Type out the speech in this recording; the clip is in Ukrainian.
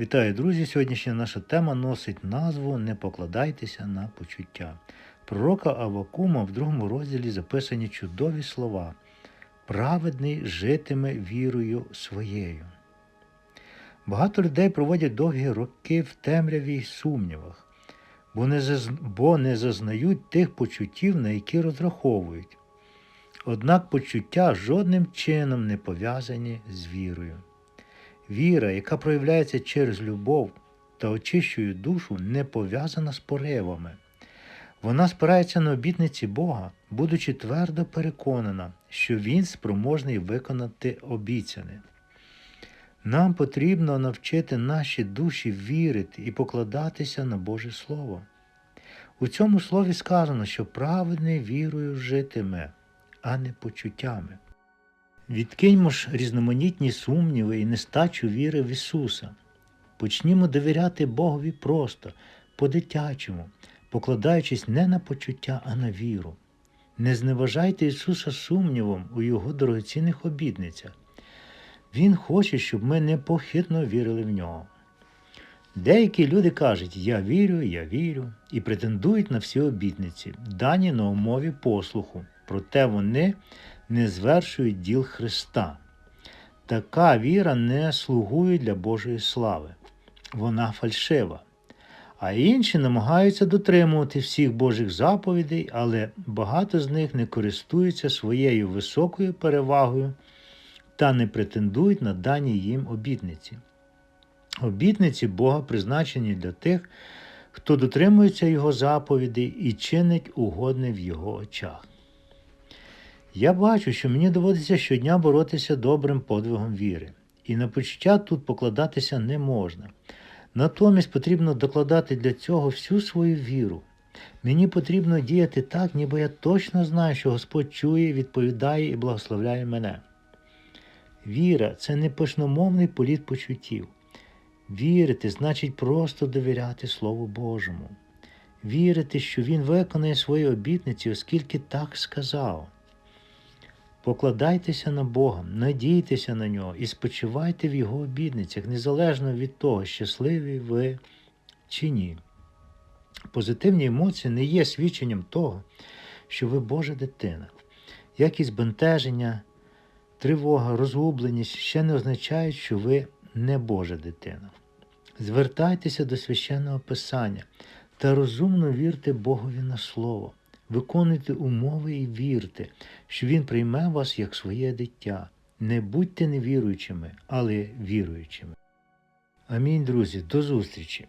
Вітаю, друзі! Сьогоднішня наша тема носить назву Не покладайтеся на почуття. Пророка Авакума в другому розділі записані чудові слова. Праведний житиме вірою своєю. Багато людей проводять довгі роки в темряві й сумнівах, бо не, заз... бо не зазнають тих почуттів, на які розраховують. Однак почуття жодним чином не пов'язані з вірою. Віра, яка проявляється через любов та очищує душу, не пов'язана з поривами. Вона спирається на обітниці Бога, будучи твердо переконана, що Він спроможний виконати обіцяне. Нам потрібно навчити наші душі вірити і покладатися на Боже Слово. У цьому слові сказано, що праведний вірою житиме, а не почуттями. Відкиньмо ж різноманітні сумніви і нестачу віри в Ісуса. Почнімо довіряти Богові просто, по-дитячому, покладаючись не на почуття, а на віру. Не зневажайте Ісуса сумнівом у Його дорогоцінних обідницях. Він хоче, щоб ми непохитно вірили в нього. Деякі люди кажуть, я вірю, я вірю, і претендують на всі обітниці, дані на умові послуху, проте вони не звершують діл Христа. Така віра не слугує для Божої слави, вона фальшива. А інші намагаються дотримувати всіх Божих заповідей, але багато з них не користуються своєю високою перевагою та не претендують на дані їм обітниці. Обітниці Бога призначені для тих, хто дотримується Його заповідей і чинить угодне в Його очах. Я бачу, що мені доводиться щодня боротися добрим подвигом віри, і на почуття тут покладатися не можна. Натомість потрібно докладати для цього всю свою віру. Мені потрібно діяти так, ніби я точно знаю, що Господь чує, відповідає і благословляє мене. Віра це не пишномовний політ почуттів. Вірити значить просто довіряти Слову Божому. Вірити, що Він виконає свої обітниці, оскільки так сказав. Покладайтеся на Бога, надійтеся на нього і спочивайте в Його обідницях, незалежно від того, щасливі ви чи ні. Позитивні емоції не є свідченням того, що ви Божа дитина. Як і збентеження, тривога, розгубленість ще не означають, що ви не Божа дитина. Звертайтеся до священного Писання та розумно вірте Богові на Слово. Виконуйте умови і вірте, що Він прийме вас як своє дитя. Не будьте невіруючими, але віруючими. Амінь, друзі, до зустрічі!